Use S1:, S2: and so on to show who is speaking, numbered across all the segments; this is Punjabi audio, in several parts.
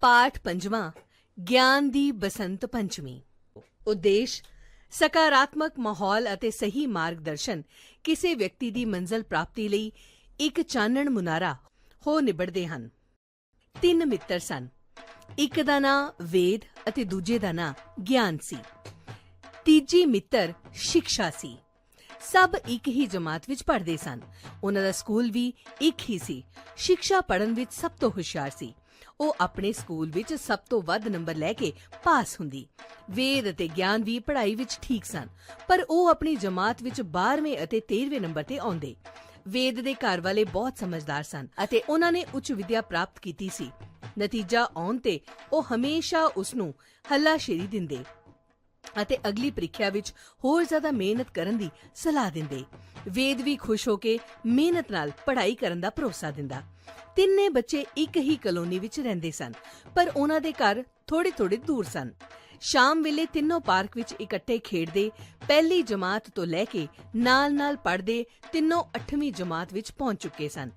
S1: ਪਾਠ ਪੰਜਵਾਂ, ਗਿਆਨ ਦੀ ਬਸੰਤ ਪੰਚਮੀ। ਉਦੇਸ਼, ਸਕਾਰਾਤਮਕ ਮਾਹੌਲ ਅਤੇ ਸਹੀ ਮਾਰਗਦਰਸ਼ਨ ਕਿਸੇ ਵਿਅਕਤੀ ਦੀ ਮੰਜ਼ਲ ਪ੍ਰਾਪਤੀ ਲਈ ਇੱਕ ਚਾਨਣ ਮੁਨਾਰਾ ਹੋ ਨਿਬੜਦੇ ਹਨ। ਤਿੰਨ ਮਿੱਤਰ ਸਨ। ਇੱਕ ਦਾ ਨਾਂ ਵੇਦ ਅਤੇ ਦੂਜੇ ਦਾ ਨਾਂ ਗਿਆਨ ਸੀ। ਤੀਜੀ ਮਿੱਤਰ ਸਿੱਖਿਆ ਸੀ। ਸਭ ਇੱਕ ਹੀ ਜਮਾਤ ਵਿੱਚ ਪੜ੍ਹਦੇ ਸਨ। ਉਹਨਾਂ ਦਾ ਸਕੂਲ ਵੀ ਇੱਕ ਹੀ ਸੀ। ਸਿੱਖਿਆ ਪੜ੍ਹਨ ਵਿੱਚ ਸਭ ਤੋਂ ਹੁਸ਼ਿਆਰ ਸੀ। ਉਹ ਆਪਣੇ ਸਕੂਲ ਵਿੱਚ ਸਭ ਤੋਂ ਵੱਧ ਨੰਬਰ ਲੈ ਕੇ ਪਾਸ ਹੁੰਦੀ। ਵੇਦ ਅਤੇ ਗਿਆਨ ਵੀ ਪੜ੍ਹਾਈ ਵਿੱਚ ਠੀਕ ਸਨ, ਪਰ ਉਹ ਆਪਣੀ ਜਮਾਤ ਵਿੱਚ 12ਵੇਂ ਅਤੇ 13ਵੇਂ ਨੰਬਰ ਤੇ ਆਉਂਦੇ। ਵੇਦ ਦੇ ਘਰ ਵਾਲੇ ਬਹੁਤ ਸਮਝਦਾਰ ਸਨ ਅਤੇ ਉਹਨਾਂ ਨੇ ਉੱਚ ਵਿਦਿਆ ਪ੍ਰਾਪਤ ਕੀਤੀ ਸੀ। ਨਤੀਜਾ ਆਉਣ ਤੇ ਉਹ ਹਮੇਸ਼ਾ ਉਸ ਨੂੰ ਹੱਲਾਸ਼ੇਰੀ ਦਿੰਦੇ ਅਤੇ ਅਗਲੀ ਪ੍ਰੀਖਿਆ ਵਿੱਚ ਹੋਰ ਜ਼ਿਆਦਾ ਮਿਹਨਤ ਕਰਨ ਦੀ ਸਲਾਹ ਦਿੰਦੇ। ਵੇਦ ਵੀ ਖੁਸ਼ ਹੋ ਕੇ ਮਿਹਨਤ ਨਾਲ ਪੜ੍ਹਾਈ ਕਰਨ ਦਾ ਭਰੋਸਾ ਦਿੰਦਾ। ਤਿੰਨੇ ਬੱਚੇ ਇੱਕ ਹੀ ਕਲੋਨੀ ਵਿੱਚ ਰਹਿੰਦੇ ਸਨ, ਪਰ ਉਹਨਾਂ ਦੇ ਘਰ ਥੋੜੇ ਥੋੜੇ ਦੂਰ ਸਨ। ਸ਼ਾਮ ਵੇਲੇ ਤਿੰਨੋਂ ਪਾਰਕ ਵਿੱਚ ਇਕੱਠੇ ਖੇਡਦੇ, ਪਹਿਲੀ ਜਮਾਤ ਤੋਂ ਲੈ ਕੇ ਨਾਲ-ਨਾਲ ਪੜ੍ਹਦੇ ਤਿੰਨੋਂ 8ਵੀਂ ਜਮਾਤ ਵਿੱਚ ਪਹੁੰਚ ਚੁੱਕੇ ਸਨ।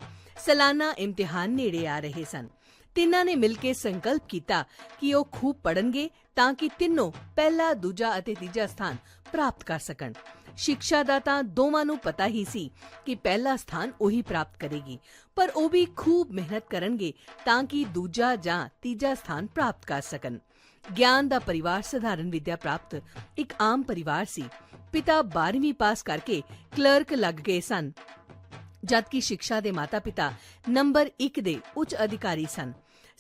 S1: ਸਾਲਾਨਾ ਇਮਤਿਹਾਨ ਨੇੜੇ ਆ ਰਹੇ ਸਨ। ਤਿੰਨਾਂ ਨੇ ਮਿਲ ਕੇ ਸੰਕਲਪ ਕੀਤਾ ਕਿ ਉਹ ਖੂਬ ਪੜਨਗੇ ਤਾਂ ਕਿ ਤਿੰਨੋਂ ਪਹਿਲਾ, ਦੂਜਾ ਅਤੇ ਤੀਜਾ ਸਥਾਨ ਪ੍ਰਾਪਤ ਕਰ ਸਕਣ। ਸਿੱਖਿਆ ਦਾ ਤਾਂ ਦੋਵਾਂ ਨੂੰ ਪਤਾ ਹੀ ਸੀ ਕਿ ਪਹਿਲਾ ਸਥਾਨ ਉਹੀ ਪ੍ਰਾਪਤ ਕਰੇਗੀ। ਪਰ ਉਹ ਵੀ ਖੂਬ ਮਿਹਨਤ ਕਰਨਗੇ ਤਾਂ ਕਿ ਦੂਜਾ ਜਾਂ ਤੀਜਾ ਸਥਾਨ ਪ੍ਰਾਪਤ ਕਰ ਸਕਣ। ਗਿਆਨ ਦਾ ਪਰਿਵਾਰ ਸਧਾਰਨ ਵਿਦਿਆ ਪ੍ਰਾਪਤ ਇੱਕ ਆਮ ਪਰਿਵਾਰ ਸੀ। ਪਿਤਾ 12ਵੀਂ ਪਾਸ ਕਰਕੇ ਕਲਰਕ ਲੱਗ ਗਏ ਸਨ, ਜਦਕਿ ਸਿੱਖਿਆ ਦੇ ਮਾਤਾ-ਪਿਤਾ ਨੰਬਰ 1 ਦੇ ਉੱਚ ਅਧਿਕਾਰੀ ਸਨ।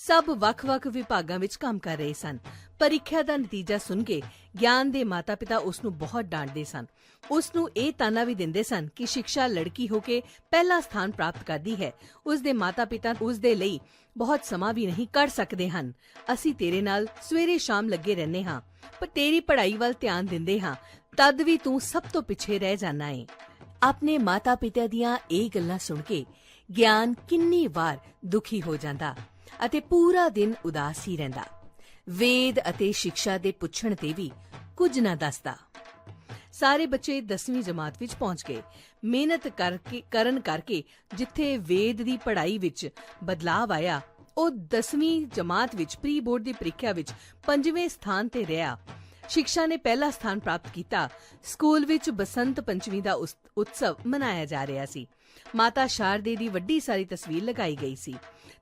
S1: ਸਭ ਵੱਖ-ਵੱਖ ਵਿਭਾਗਾਂ ਵਿੱਚ ਕੰਮ ਕਰ ਰਹੇ ਸਨ। ਪਰੀਖਿਆ ਦਾ ਨਤੀਜਾ ਸੁਣ ਕੇ ਗਿਆਨ ਦੇ ਮਾਤਾ-ਪਿਤਾ ਉਸ ਨੂੰ ਬਹੁਤ ਡਾਂਟਦੇ ਸਨ। ਉਸ ਨੂੰ ਇਹ ਤਾਨਾ ਵੀ ਦਿੰਦੇ ਸਨ ਕਿ ਸਿੱਖਿਆ ਲੜਕੀ ਹੋ ਕੇ ਪਹਿਲਾ ਸਥਾਨ ਪ੍ਰਾਪਤ ਕਰਦੀ ਹੈ। ਉਸ ਦੇ ਮਾਤਾ-ਪਿਤਾ ਉਸ ਦੇ ਲਈ ਬਹੁਤ ਸਮਾਂ ਵੀ ਨਹੀਂ ਕੱਢ ਸਕਦੇ ਹਨ। ਅਸੀਂ ਤੇਰੇ ਨਾਲ ਸਵੇਰੇ ਸ਼ਾਮ ਲੱਗੇ ਰਹਿੰਦੇ ਹਾਂ, ਪਰ ਤੇਰੀ ਪੜ੍ਹਾਈ ਵੱਲ ਧਿਆਨ ਦਿੰਦੇ ਹਾਂ। ਤਦ ਵੀ ਤੂੰ ਸਭ ਤੋਂ ਪਿੱਛੇ ਰਹਿ ਜਾਣਾ ਏ। ਆਪਣੇ ਮਾਤਾ-ਪਿਤਾ ਦੀਆਂ ਇਹ ਗੱਲਾਂ ਸੁਣ ਕੇ ਗਿਆਨ ਕਿੰਨੀ ਵਾਰ ਦੁਖੀ ਹੋ ਜਾਂਦਾ। ਅਤੇ ਪੂਰਾ ਦਿਨ ਉਦਾਸ ਹੀ ਰਹਿੰਦਾ। ਵੇਦ ਅਤੇ ਸਿੱਖਿਆ ਦੇ ਪੁੱਛਣ ਤੇ ਵੀ ਕੁਝ ਨਾ ਦੱਸਦਾ। ਸਾਰੇ ਬੱਚੇ 10ਵੀਂ ਜਮਾਤ ਵਿੱਚ ਪਹੁੰਚ ਗਏ। ਮਿਹਨਤ ਕਰਕੇ, ਕਰਨ ਕਰਕੇ ਜਿੱਥੇ ਵੇਦ ਦੀ ਪੜ੍ਹਾਈ ਵਿੱਚ ਬਦਲਾਅ ਆਇਆ, ਉਹ 10ਵੀਂ ਜਮਾਤ ਵਿੱਚ ਪ੍ਰੀ ਬੋਰਡ ਦੀ ਪ੍ਰੀਖਿਆ ਵਿੱਚ ਪੰਜਵੇਂ ਸਥਾਨ ਤੇ ਰਿਹਾ। ਸ਼ਿਕਸ਼ਾ ਨੇ ਪਹਿਲਾ ਸਥਾਨ ਪ੍ਰਾਪਤ ਕੀਤਾ। ਸਕੂਲ ਵਿੱਚ ਬਸੰਤ ਪੰਚਮੀ ਦਾ ਉਤਸਵ ਮਨਾਇਆ ਜਾ ਰਿਹਾ ਸੀ। ਮਾਤਾ ਸ਼ਾਰਦੇ ਦੀ ਵੱਡੀ ਸਾਰੀ ਤਸਵੀਰ ਲਗਾਈ ਗਈ ਸੀ।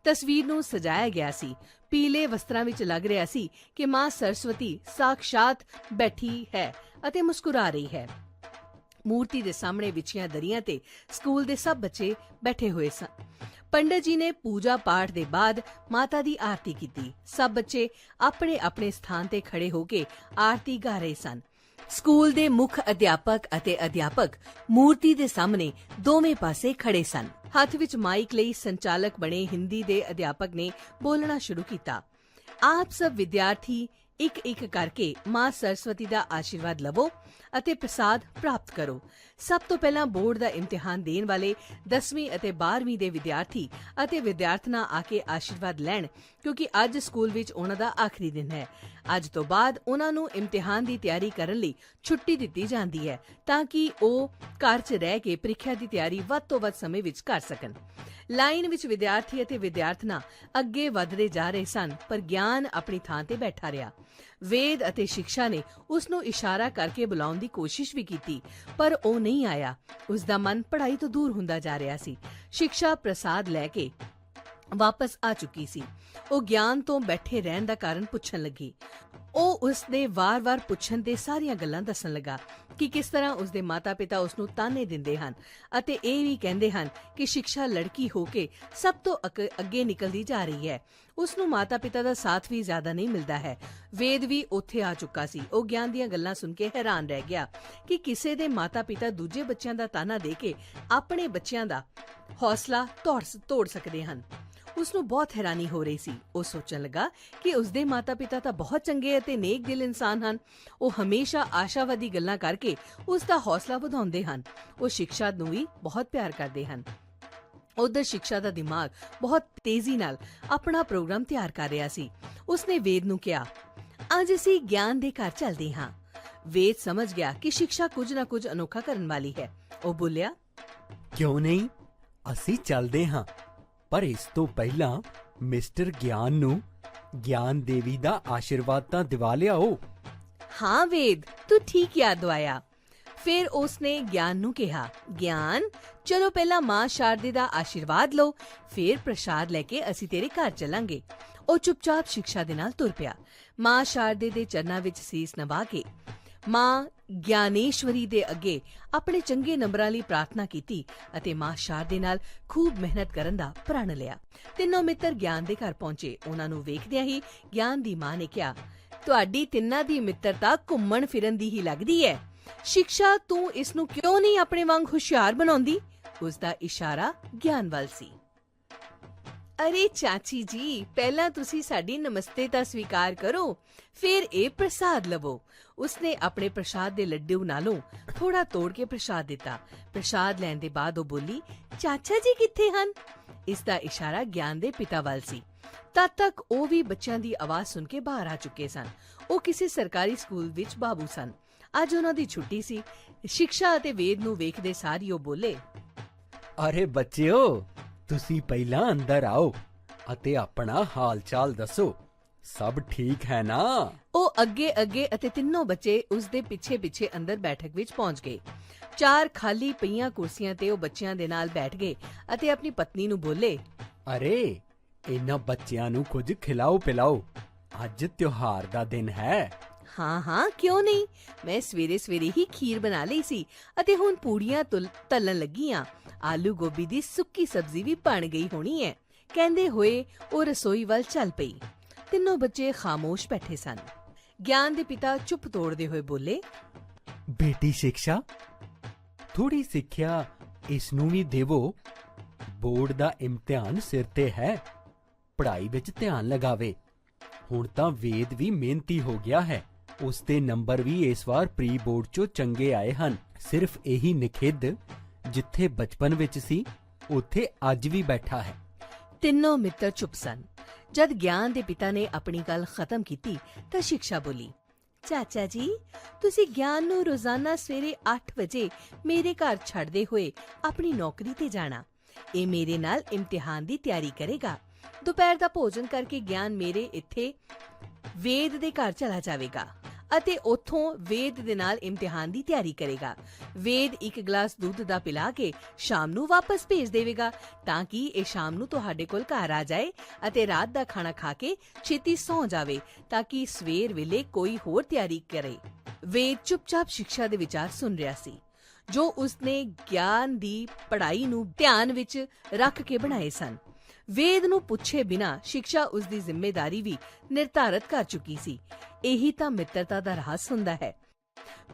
S1: ਤਸਵੀਰ ਨੂੰ ਸਜਾਇਆ ਗਿਆ ਸੀ। ਪੀਲੇ ਵਸਤਰਾਂ ਵਿੱਚ ਲੱਗ ਰਿਹਾ ਸੀ ਕਿ ਮਾਂ ਸਰਸਵਤੀ ਸਾਖਸ਼ਾਤ ਬੈਠੀ ਹੈ ਅਤੇ ਮੁਸਕਰਾ ਰਹੀ ਹੈ। ਮੂਰਤੀ ਦੇ ਸਾਹਮਣੇ ਵਿਛੀਆਂ ਦਰੀਆਂ ਤੇ ਸਕੂਲ ਦੇ ਸਭ ਬੱਚੇ ਬੈਠੇ ਹੋਏ ਸਨ। ਪੰਡਤ ਜੀ ਨੇ ਪੂਜਾ ਪਾਠ ਦੇ ਬਾਅਦ ਮਾਤਾ ਦੀ ਆਰਤੀ ਕੀਤੀ। ਸਭ ਬੱਚੇ ਆਪਣੇ ਆਪਣੇ ਸਥਾਨ ਤੇ ਖੜੇ ਹੋ ਕੇ ਆਰਤੀ ਗਾ ਰਹੇ ਸਨ। ਸਕੂਲ ਦੇ ਮੁੱਖ ਅਧਿਆਪਕ ਅਤੇ ਅਧਿਆਪਕ ਮੂਰਤੀ ਦੇ ਸਾਹਮਣੇ ਦੋਵੇਂ ਪਾਸੇ ਖੜੇ ਸਨ। ਹੱਥ ਵਿੱਚ ਮਾਈਕ ਲਈ ਸੰਚਾਲਕ ਬਣੇ ਹਿੰਦੀ ਦੇ ਅਧਿਆਪਕ ਨੇ ਬੋਲਣਾ ਸ਼ੁਰੂ ਕੀਤਾ। ਆਪ ਸਭ ਵਿਦਿਆਰਥੀ ਇੱਕ ਇੱਕ ਕਰਕੇ ਮਾਂ ਸਰਸਵਤੀ ਦਾ ਆਸ਼ੀਰਵਾਦ ਲਵੋ ਅਤੇ ਪ੍ਰਸਾਦ ਪ੍ਰਾਪਤ ਕਰੋ। ਸਭ ਤੋਂ ਪਹਿਲਾਂ ਬੋਰਡ ਦਾ ਇਮਤਿਹਾਨ ਦੇਣ ਵਾਲੇ 10ਵੀਂ ਅਤੇ 12ਵੀਂ ਦੇ ਵਿਦਿਆਰਥੀ ਅਤੇ ਵਿਦਿਆਰਥਣਾ ਆ ਕੇ ਆਸ਼ੀਰਵਾਦ ਲੈਣ, ਕਿਉਂਕਿ ਅੱਜ ਸਕੂਲ ਵਿੱਚ ਉਹਨਾਂ ਦਾ ਆਖਰੀ ਦਿਨ ਹੈ। ਅੱਜ ਤੋਂ ਬਾਅਦ ਉਹਨਾਂ ਨੂੰ ਇਮਤਿਹਾਨ ਦੀ ਤਿਆਰੀ ਕਰਨ ਲਈ ਛੁੱਟੀ ਦਿੱਤੀ ਜਾਂਦੀ ਹੈ ਤਾਂ ਕਿ ਉਹ ਘਰ 'ਚ ਰਹਿ ਕੇ ਪ੍ਰੀਖਿਆ ਦੀ ਤਿਆਰੀ ਵੱਧ ਤੋਂ ਵੱਧ ਸਮੇਂ ਵਿੱਚ ਕਰ ਸਕਣ। ਲਾਈਨ ਵਿੱਚ ਵਿਦਿਆਰਥੀ ਅਤੇ ਵਿਦਿਆਰਥਣਾ ਅੱਗੇ ਵਧਦੇ ਜਾ ਰਹੇ ਸਨ, ਪਰ ਗਿਆਨ ਆਪਣੀ ਥਾਂ ਤੇ ਬੈਠਾ ਰਿਹਾ। ਵੇਦ ਅਤੇ ਸਿੱਖਿਆ ਨੇ ਉਸ ਨੂੰ ਇਸ਼ਾਰਾ ਕਰਕੇ ਬੁਲਾਉਣ ਦੀ ਕੋਸ਼ਿਸ਼ ਵੀ ਕੀਤੀ, ਪਰ ਉਹ ਨਹੀਂ ਆਇਆ। ਉਸ ਦਾ ਮਨ ਪੜ੍ਹਾਈ ਤੋਂ ਦੂਰ ਹੁੰਦਾ ਜਾ ਰਿਹਾ ਸੀ। ਸਿੱਖਿਆ ਪ੍ਰਸਾਦ ਲੈ ਕੇ ਵਾਪਸ ਆ ਚੁੱਕੀ ਸੀ। ਉਹ ਗਿਆਨ ਤੋਂ ਬੈਠੇ ਰਹਿਣ ਦਾ ਕਾਰਨ ਪੁੱਛਣ ਲੱਗੀ। ਉਹ ਉਸ ਦੇ ਵਾਰ-ਵਾਰ ਪੁੱਛਣ ਤੇ ਸਾਰੀਆਂ ਗੱਲਾਂ ਦੱਸਣ ਲੱਗਾ ਕਿ ਕਿਸ ਤਰ੍ਹਾਂ ਉਸ ਦੇ ਮਾਤਾ-ਪਿਤਾ ਉਸ ਨੂੰ ਤਾਨੇ ਦਿੰਦੇ ਹਨ ਅਤੇ ਇਹ ਵੀ ਕਹਿੰਦੇ ਹਨ ਕਿ ਸਿੱਖਿਆ ਲੜਕੀ ਹੋ ਕੇ ਸਭ ਤੋਂ ਅੱਗੇ ਨਿਕਲਦੀ ਜਾ ਰਹੀ ਹੈ। ਉਸ ਨੂੰ ਮਾਤਾ-ਪਿਤਾ ਦਾ ਸਾਥ ਵੀ ਜ਼ਿਆਦਾ ਨਹੀਂ ਮਿਲਦਾ ਹੈ। ਵੇਦ ਵੀ ਉੱਥੇ ਆ ਚੁੱਕਾ ਸੀ। ਉਹ ਗਿਆਨ ਦੀਆਂ ਗੱਲਾਂ ਸੁਣ ਕੇ ਹੈਰਾਨ ਰਹਿ ਗਿਆ ਕਿ ਕਿਸੇ ਦੇ ਮਾਤਾ-ਪਿਤਾ ਦੂਜੇ ਬੱਚਿਆਂ ਦਾ ਤਾਨਾ ਦੇ ਕੇ ਆਪਣੇ ਬੱਚਿਆਂ ਦਾ ਹੌਸਲਾ ਤੋੜ ਤੋੜ ਸਕਦੇ ਹਨ। ਉਸ ਨੂੰ ਬਹੁਤ ਹੈਰਾਨੀ ਹੋ ਰਹੀ ਸੀ। ਉਹ ਸੋਚਣ ਲੱਗਾ ਕਿ ਉਸ ਦੇ ਮਾਤਾ-ਪਿਤਾ ਤਾਂ ਬਹੁਤ ਚੰਗੇ ਅਤੇ ਨੇਕ ਦਿਲ ਇਨਸਾਨ ਹਨ। ਉਹ ਹਮੇਸ਼ਾ ਆਸ਼ਾਵਾਦੀ ਗੱਲਾਂ ਕਰਕੇ ਉਸ ਦਾ ਹੌਸਲਾ ਵਧਾਉਂਦੇ ਹਨ। ਉਹ ਸਿੱਖਿਆ ਨੂੰ ਵੀ ਬਹੁਤ ਪਿਆਰ ਕਰਦੇ ਹਨ। ਉਧਰ ਸਿੱਖਿਆ ਦਾ ਦਿਮਾਗ ਬਹੁਤ ਤੇਜ਼ੀ ਨਾਲ ਆਪਣਾ ਪ੍ਰੋਗਰਾਮ ਤਿਆਰ ਕਰ ਰਿਹਾ ਸੀ। ਉਸਨੇ ਵੇਦ ਨੂੰ ਕਿਹਾ, ਅੱਜ ਅਸੀਂ ਗਿਆਨ ਦੇ ਘਰ ਚੱਲਦੇ ਹਾਂ। ਵੇਦ ਸਮਝ ਗਿਆ ਕਿ ਸਿੱਖਿਆ ਕੁਝ ਨਾ ਕੁਝ ਅਨੋਖਾ ਕਰਨ ਵਾਲੀ ਹੈ। ਉਹ ਬੋਲਿਆ,
S2: ਕਿਉਂ ਨਹੀਂ? ਅਸੀਂ ਚੱਲਦੇ ਹਾਂ। ਪਰ ਇਸ ਤੋਂ ਪਹਿਲਾਂ ਮਿਸਟਰ ਗਿਆਨ ਨੂੰ ਗਿਆਨ ਦੇਵੀ ਦਾ ਆਸ਼ੀਰਵਾਦ ਤਾਂ ਦਿਵਾ ਲਿਆਓ।
S1: ਹਾਂ ਵੇਦ, ਤੂੰ ਠੀਕ ਯਾਦ ਦਵਾਇਆ ਫਿਰ ਉਸਨੇ ਗਿਆਨ ਨੂੰ ਕਿਹਾ, ਗਿਆਨ, ਚਲੋ ਪਹਿਲਾਂ ਮਾਂ ਸ਼ਾਰਦੇ ਦਾ ਆਸ਼ੀਰਵਾਦ ਲਓ, ਫਿਰ ਪ੍ਰਸ਼ਾਦ ਲੈ ਕੇ ਅਸੀਂ ਤੇਰੇ ਘਰ ਚੱਲਾਂਗੇ। ਉਹ ਚੁੱਪਚਾਪ ਸਿੱਖਿਆ ਦੇ ਨਾਲ ਤੁਰ ਪਿਆ। ਮਾਂ ਸ਼ਾਰਦੇ ਦੇ ਚਰਨਾਂ ਵਿੱਚ ਸੀਸ ਨਵਾ ਕੇ ਮਾਂ ਗਿਆਨੇਸ਼ਵਰੀ ਦੇ ਅੱਗੇ ਆਪਣੇ ਚੰਗੇ ਨੰਬਰਾਂ ਲਈ ਪ੍ਰਾਰਥਨਾ ਕੀਤੀ ਅਤੇ ਮਾਂ ਸ਼ਾਰਦੇ ਨਾਲ ਖੂਬ ਮਿਹਨਤ ਕਰਨ ਦਾ ਪ੍ਰਣ ਲਿਆ। ਤਿੰਨੋਂ ਮਿੱਤਰ ਗਿਆਨ ਦੇ ਘਰ ਪਹੁੰਚੇ। ਉਹਨਾਂ ਨੂੰ ਵੇਖਦਿਆਂ ਹੀ ਗਿਆਨ ਦੀ ਮਾਂ ਨੇ ਕਿਹਾ, ਤੁਹਾਡੀ ਤਿੰਨਾਂ ਦੀ ਮਿੱਤਰਤਾ ਘੁੰਮਣ ਫਿਰਨ ਦੀ ਹੀ ਲੱਗਦੀ ਹੈ। ਸਿੱਖਿਆ ਤੂੰ ਇਸ ਨੂੰ ਕਿਉਂ ਨਹੀਂ ਆਪਣੇ ਵਾਂਗ ਹੁਸ਼ਿਆਰ ਬਣਾਉਂਦੀ? ਉਸ ਦਾ ਇਸ਼ਾਰਾ ਗਿਆਨ ਵੱਲ ਸੀ। ਅਰੇ ਚਾਚੀ ਜੀ, ਪਹਿਲਾਂ ਤੁਸੀਂ ਸਾਡੀ ਨਮਸਤੇ ਤਾਂ ਸਵੀਕਾਰ ਕਰੋ, ਫਿਰ ਇਹ ਪ੍ਰਸਾਦ ਲਵੋ। ਉਸਨੇ ਆਪਣੇ ਪ੍ਰਸਾਦ ਦੇ ਲੱਡੂ ਨਾਲੋਂ ਥੋੜਾ ਤੋੜ ਕੇ ਪ੍ਰਸਾਦ ਦਿੱਤਾ। ਪ੍ਰਸਾਦ ਲੈਣ ਦੇ ਬਾਅਦ ਉਹ ਬੋਲੀ, ਚਾਚਾ ਜੀ ਕਿੱਥੇ ਹਨ? ਇਸ ਦਾ ਇਸ਼ਾਰਾ ਗਿਆਨ ਦੇ ਪਿਤਾ ਵੱਲ ਸੀ। ਤਦ ਤੱਕ ਉਹ ਵੀ ਬੱਚਿਆਂ ਦੀ ਆਵਾਜ਼ ਸੁਣ ਕੇ ਬਾਹਰ ਆ ਚੁੱਕੇ ਸਨ। ਉਹ ਕਿਸੇ ਸਰਕਾਰੀ ਸਕੂਲ ਵਿੱਚ ਬਾਬੂ ਸਨ। ਅੱਜ ਉਹਨਾਂ ਦੀ ਛੁੱਟੀ ਸੀ। ਸਿੱਖਿਆ ਅਤੇ ਵੇਦ ਨੂੰ ਵੇਖਦੇ ਸਾਰ ਹੀ ਉਹ ਬੋਲੇ,
S2: ਅਰੇ ਬੱਚਿਓ, ਤੁਸੀਂ ਪਹਿਲਾਂ ਅੰਦਰ ਆਓ ਅਤੇ ਆਪਣਾ ਹਾਲ ਚਾਲ ਦੱਸੋ। ਸਭ ਠੀਕ ਹੈ ਨਾ?
S1: ਉਹ ਅੱਗੇ ਅੱਗੇ ਅਤੇ ਤਿੰਨੋਂ ਬੱਚੇ ਉਸ ਦੇ ਪਿੱਛੇ ਪਿੱਛੇ ਅੰਦਰ ਬੈਠਕ ਵਿੱਚ ਪਹੁੰਚ ਗਏ। ਚਾਰ ਖਾਲੀ ਪਈਆਂ ਕੁਰਸੀਆਂ ਤੇ ਉਹ ਬੱਚਿਆਂ ਦੇ ਨਾਲ ਬੈਠ ਗਏ ਅਤੇ ਆਪਣੀ ਪਤਨੀ ਨੂੰ ਬੋਲੇ
S2: ਅਰੇ ਇਹਨਾਂ ਬੱਚਿਆਂ ਨੂੰ ਕੁਝ ਖਿਲਾਓ ਪਿਲਾਓ। ਅੱਜ ਤਿਉਹਾਰ ਦਾ ਦਿਨ ਹੈ।
S1: ਹਾਂ ਹਾਂ ਕਿਉਂ ਨਹੀਂ? ਮੈਂ ਸਵੇਰੇ ਸਵੇਰੇ ਹੀ ਖੀਰ ਬਣਾ ਲਈ ਸੀ ਅਤੇ ਹੁਣ ਪੂੜੀਆਂ ਤੁਲ ਤਲਣ ਲੱਗੀ ਆਂ ਆਲੂ ਗੋਭੀ ਦੀ ਸੁੱਕੀ ਸਬਜ਼ੀ ਵੀ ਬਣ ਗਈ ਹੋਣੀ ਹੈ। ਕਹਿੰਦੇ ਹੋਏ ਉਹ ਰਸੋਈ ਵੱਲ ਚੱਲ ਪਈ। ਤਿੰਨੋਂ ਬੱਚੇ ਖਾਮੋਸ਼ ਬੈਠੇ ਸਨ। ਗਿਆਨ ਦੇ ਪਿਤਾ ਚੁੱਪ ਤੋੜਦੇ ਹੋਏ ਬੋਲੇ
S2: ਬੇਟੀ ਸਿੱਖਿਆ? ਥੋੜੀ ਸਿੱਖਿਆ ਇਸ ਨੂੰ ਵੀ ਦੇਵੋ। ਬੋਰਡ ਦਾ ਇਮਤਿਹਾਨ ਸਿਰ ਤੇ ਹੈ। ਪੜ੍ਹਾਈ ਵਿੱਚ ਧਿਆਨ ਲਗਾਵੇ। ਹੁਣ ਤਾਂ ਵੇਦ ਵੀ ਮਿਹਨਤੀ ਹੋ ਗਿਆ ਹੈ। ਉਸ ਦੇ ਨੰਬਰ ਵੀ ਇਸ ਵਾਰ ਪ੍ਰੀ ਬੋਰਡ ਚੋਂ ਚੰਗੇ ਆਏ ਹਨ। ਸਿਰਫ ਇਹੀ ਨਿਖਿੱਧ ਜਿੱਥੇ ਬਚਪਨ ਵਿੱਚ ਸੀ ਉੱਥੇ ਅੱਜ ਵੀ ਬੈਠਾ ਹੈ।
S1: ਤਿੰਨੋਂ ਮਿੱਤਰ ਚੁੱਪ ਸਨ। ਜਦ ਗਿਆਨ ਦੇ ਪਿਤਾ ਨੇ ਆਪਣੀ ਗੱਲ ਖਤਮ ਕੀਤੀ ਤਾਂ ਸਿੱਖਿਆ ਬੋਲੀ, ਚਾਚਾ ਜੀ, ਤੁਸੀਂ ਗਿਆਨ ਨੂੰ ਰੋਜ਼ਾਨਾ ਸਵੇਰੇ 8 ਵਜੇ ਮੇਰੇ ਘਰ ਛੱਡਦੇ ਹੋਏ ਆਪਣੀ ਨੌਕਰੀ ਤੇ ਜਾਣਾ। ਇਹ ਮੇਰੇ ਨਾਲ ਇਮਤਿਹਾਨ ਦੀ ਤਿਆਰੀ ਕਰੇਗਾ। ਦੁਪਹਿਰ ਦਾ ਭੋਜਨ ਕਰਕੇ ਗਿਆਨ ਮੇਰੇ ਇੱਥੇ ਵੇਦ ਦੇ ਘਰ ਚਲਾ ਜਾਵੇਗਾ। ਅਤੇ ਉੱਥੋਂ ਵੇਦ ਦੇ ਨਾਲ ਇਮਤਿਹਾਨ ਦੀ ਤਿਆਰੀ ਕਰੇਗਾ। ਵੇਦ ਇੱਕ ਗਲਾਸ ਦੁੱਧ ਦਾ ਪਿਲਾ ਕੇ ਸ਼ਾਮ ਨੂੰ ਵਾਪਸ ਭੇਜ ਦੇਵੇਗਾ ਤਾਂ ਕਿ ਇਹ ਸ਼ਾਮ ਨੂੰ ਤੁਹਾਡੇ ਕੋਲ ਘਰ ਆ ਜਾਏ ਅਤੇ ਰਾਤ ਦਾ ਖਾਣਾ ਖਾ ਕੇ ਛੇਤੀ ਸੌਂ ਜਾਵੇ ਤਾਂ ਕਿ ਸਵੇਰ ਵੇਲੇ ਕੋਈ ਹੋਰ ਤਿਆਰੀ ਕਰੇ। ਵੇਦ ਚੁੱਪਚਾਪ ਸਿੱਖਿਆ ਦੇ ਵਿਚਾਰ ਸੁਣ ਰਿਹਾ ਸੀ, ਜੋ ਉਸਨੇ ਗਿਆਨ ਦੀ ਪੜ੍ਹਾਈ ਨੂੰ ਧਿਆਨ ਵਿੱਚ ਰੱਖ ਕੇ ਬਣਾਏ ਸਨ। ਵੇਦ ਨੂੰ ਪੁੱਛੇ ਬਿਨਾ ਸਿੱਖਿਆ ਉਸ ਦੀ ਜ਼ਿੰਮੇਵਾਰੀ ਵੀ ਨਿਰਧਾਰਤ ਕਰ ਚੁੱਕੀ ਸੀ। ਇਹੀ ਤਾਂ ਮਿੱਤਰਤਾ ਦਾ ਰਹੱਸ ਹੁੰਦਾ ਹੈ।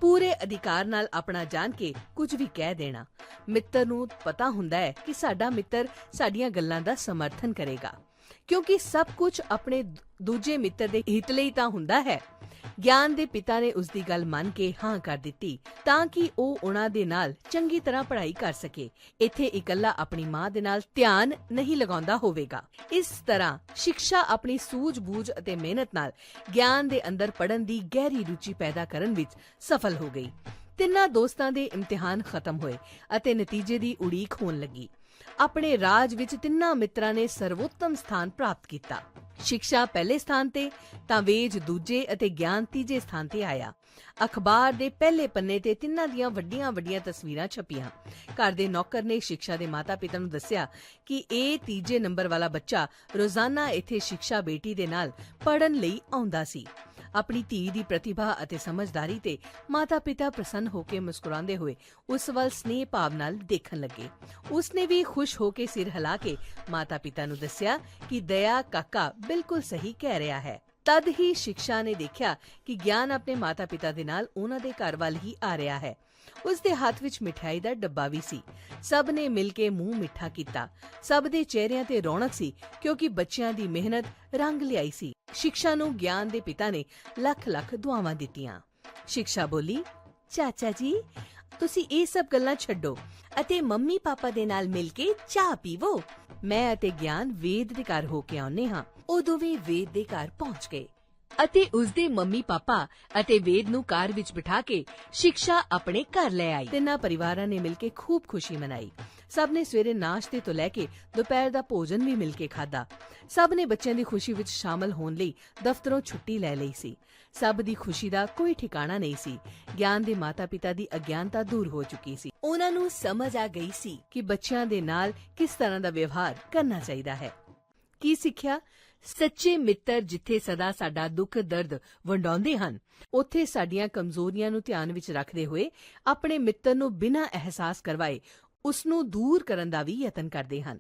S1: ਪੂਰੇ ਅਧਿਕਾਰ ਨਾਲ ਆਪਣਾ ਜਾਣ ਕੇ ਕੁਝ ਵੀ ਕਹਿ ਦੇਣਾ। ਮਿੱਤਰ ਨੂੰ ਪਤਾ ਹੁੰਦਾ ਹੈ ਕਿ ਸਾਡਾ ਮਿੱਤਰ ਸਾਡੀਆਂ ਗੱਲਾਂ ਦਾ ਸਮਰਥਨ ਕਰੇਗਾ। ਕਿਉਂਕਿ ਸਭ ਕੁਝ ਆਪਣੇ ਦੂਜੇ ਮਿੱਤਰ ਦੇ ਹਿੱਤ ਲਈ ਤਾਂ ਹੁੰਦਾ ਹੈ। ਗਿਆਨ ਦੇ ਪਿਤਾ ਨੇ ਉਸ ਦੀ ਗੱਲ ਮੰਨ ਕੇ ਹਾਂ ਕਰ ਦਿੱਤੀ ਤਾਂ ਕਿ ਉਹ ਉਹਨਾਂ ਦੇ ਨਾਲ ਚੰਗੀ ਤਰ੍ਹਾਂ ਪੜ੍ਹਾਈ ਕਰ ਸਕੇ। ਇੱਥੇ ਇਕੱਲਾ ਆਪਣੀ ਮਾਂ ਦੇ ਨਾਲ ਧਿਆਨ ਨਹੀਂ ਲਗਾਉਂਦਾ ਹੋਵੇਗਾ। ਇਸ ਤਰ੍ਹਾਂ ਸਿੱਖਿਆ ਆਪਣੀ ਸੂਝ-ਬੂਝ ਅਤੇ ਮਿਹਨਤ ਨਾਲ ਗਿਆਨ ਦੇ ਅੰਦਰ ਪੜਨ ਦੀ ਗਹਿਰੀ ਰੁਚੀ ਪੈਦਾ ਕਰਨ ਵਿੱਚ ਸਫਲ ਹੋ ਗਈ। ਤਿੰਨਾਂ ਦੋਸਤਾਂ ਦੇ ਇਮਤਿਹਾਨ ਖਤਮ ਹੋਏ ਅਤੇ ਨਤੀਜੇ ਦੀ ਉਡੀਕ ਹੋਣ ਲੱਗੀ। ਆਪਣੇ ਰਾਜ ਵਿੱਚ ਤਿੰਨਾਂ ਮਿੱਤਰਾਂ ਨੇ ਸਰਵੋਤਮ ਸਥਾਨ ਪ੍ਰਾਪਤ ਕੀਤਾ। ਸਿੱਖਿਆ ਪਹਿਲੇ ਸਥਾਨ ਤੇ, ਤਾਂ ਵੇਜ ਦੂਜੇ ਅਤੇ ਗਿਆਨ ਤੀਜੇ ਸਥਾਨ ਤੇ ਆਇਆ। ਅਖਬਾਰ ਦੇ ਪਹਿਲੇ ਪੰਨੇ ਤੇ ਤਿੰਨਾਂ ਦੀਆਂ ਵੱਡੀਆਂ ਵੱਡੀਆਂ ਤਸਵੀਰਾਂ ਛਪੀਆਂ। ਘਰ ਦੇ ਨੌਕਰ ਨੇ ਸਿੱਖਿਆ ਦੇ ਮਾਤਾ-ਪਿਤਾ ਨੂੰ ਦੱਸਿਆ ਕਿ ਇਹ ਤੀਜੇ ਨੰਬਰ ਵਾਲਾ ਬੱਚਾ ਰੋਜ਼ਾਨਾ ਇੱਥੇ ਸਿੱਖਿਆ ਬੇਟੀ ਦੇ ਨਾਲ ਪੜਨ ਲਈ ਆਉਂਦਾ ਸੀ। ਆਪਣੀ ਧੀ ਦੀ ਪ੍ਰਤਿਭਾ ਅਤੇ ਸਮਝਦਾਰੀ ਤੇ ਮਾਤਾ-ਪਿਤਾ ਪ੍ਰਸੰਨ ਹੋ ਕੇ ਮੁਸਕਰਾਉਂਦੇ ਹੋਏ ਉਸ ਵੱਲ ਸਨੇਹ ਭਾਵ ਨਾਲ ਦੇਖਣ ਲੱਗੇ। ਉਸਨੇ ਵੀ ਖੁਸ਼ ਹੋ ਕੇ ਸਿਰ ਹਿਲਾ ਕੇ ਮਾਤਾ-ਪਿਤਾ ਨੂੰ ਦੱਸਿਆ ਕਿ, ਦਇਆ ਕਾਕਾ ਬਿਲਕੁਲ ਸਹੀ ਕਹਿ ਰਿਹਾ ਹੈ। ਤਦ ਹੀ ਸਿੱਖਿਆ ਨੇ ਦੇਖਿਆ ਕਿ ਗਿਆਨ ਆਪਣੇ ਮਾਤਾ-ਪਿਤਾ ਦੇ ਨਾਲ ਉਹਨਾਂ ਦੇ ਘਰ ਵੱਲ ਹੀ ਆ ਰਿਹਾ ਹੈ। ਉਸ ਦੇ ਹੱਥ ਵਿੱਚ ਮਿਠਾਈ ਦਾ ਡੱਬਾ ਵੀ ਸੀ। ਸਭ ਨੇ ਮਿਲ ਕੇ ਮੂੰਹ ਮਿੱਠਾ ਕੀਤਾ। ਸਭ ਦੇ ਚਿਹਰਿਆਂ ਤੇ ਰੌਣਕ ਸੀ ਕਿਉਂਕਿ ਬੱਚਿਆਂ ਦੀ ਮਿਹਨਤ ਰੰਗ ਲਿਆਈ ਸੀ। ਸ਼ਿਕਸ਼ਾ ਨੂੰ ਗਿਆਨ ਦੇ ਪਿਤਾ ਨੇ ਲੱਖ ਲੱਖ ਦੁਆਵਾਂ ਦਿੱਤੀਆਂ। ਸ਼ਿਕਸ਼ਾ ਬੋਲੀ, ਚਾਚਾ ਜੀ, ਤੁਸੀਂ ਇਹ ਸਭ ਗੱਲਾਂ ਛੱਡੋ ਅਤੇ ਮੰਮੀ ਪਾਪਾ ਦੇ ਨਾਲ ਮਿਲ ਕੇ ਚਾਹ ਪੀਵੋ। ਮੈਂ ਅਤੇ ਗਿਆਨ ਵੇਦ ਦੇ ਘਰ ਹੋ ਕੇ ਆਉਨੇ ਹਾਂ। ਉਹ ਦੋਵੇਂ ਵੇਦ ਦੇ ਘਰ ਪਹੁੰਚ ਗਏ। ਅਤੇ ਉਸਦੇ ਮੰਮੀ ਪਾਪਾ ਅਤੇ ਵੇਦ ਨੂੰ ਕਾਰ ਵਿੱਚ ਬਿਠਾ ਕੇ ਸਿੱਖਿਆ ਆਪਣੇ ਘਰ ਲੈ ਆਈ। ਤਿੰਨਾਂ ਪਰਿਵਾਰਾਂ ਨੇ ਮਿਲ ਕੇ ਖੂਬ ਖੁਸ਼ੀ ਮਨਾਈ। ਸਭ ਨੇ ਸਵੇਰੇ ਨਾਸ਼ਤੇ ਤੋਂ ਲੈ ਕੇ ਦੁਪਹਿਰ ਦਾ ਭੋਜਨ ਵੀ ਮਿਲ ਕੇ ਖਾਧਾ। ਸਭ ਨੇ ਬੱਚਿਆਂ ਦੀ ਖੁਸ਼ੀ ਵਿੱਚ ਸ਼ਾਮਲ ਹੋਣ ਲਈ ਦਫ਼ਤਰੋਂ ਛੁੱਟੀ ਲੈ ਲਈ ਸੀ। ਸਭ ਦੀ ਖੁਸ਼ੀ ਦਾ ਕੋਈ ਠਿਕਾਣਾ ਨਹੀਂ ਸੀ। ਗਿਆਨ ਦੇ ਮਾਤਾ-ਪਿਤਾ ਦੀ ਅਗਿਆਨਤਾ ਦੂਰ ਹੋ ਚੁੱਕੀ ਸੀ। ਉਹਨਾਂ ਨੂੰ ਸਮਝ ਆ ਗਈ ਸੀ ਕਿ ਬੱਚਿਆਂ ਦੇ ਨਾਲ ਕਿਸ ਤਰ੍ਹਾਂ ਦਾ ਵਿਵਹਾਰ ਕਰਨਾ ਚਾਹੀਦਾ ਹੈ। ਕੀ ਸਿੱਖਿਆ? ਸੱਚੇ ਮਿੱਤਰ ਜਿੱਥੇ ਸਦਾ ਸਾਡਾ ਦੁੱਖ, ਦਰਦ ਵੰਡਾਉਂਦੇ ਹਨ, ਉੱਥੇ ਸਾਡੀਆਂ ਕਮਜ਼ੋਰੀਆਂ ਨੂੰ ਧਿਆਨ ਵਿੱਚ ਰੱਖਦੇ ਹੋਏ ਆਪਣੇ ਮਿੱਤਰ ਨੂੰ ਬਿਨਾਂ ਅਹਿਸਾਸ ਕਰਵਾਏ ਉਸ ਨੂੰ ਦੂਰ ਕਰਨ ਦਾ ਵੀ ਯਤਨ ਕਰਦੇ ਹਨ।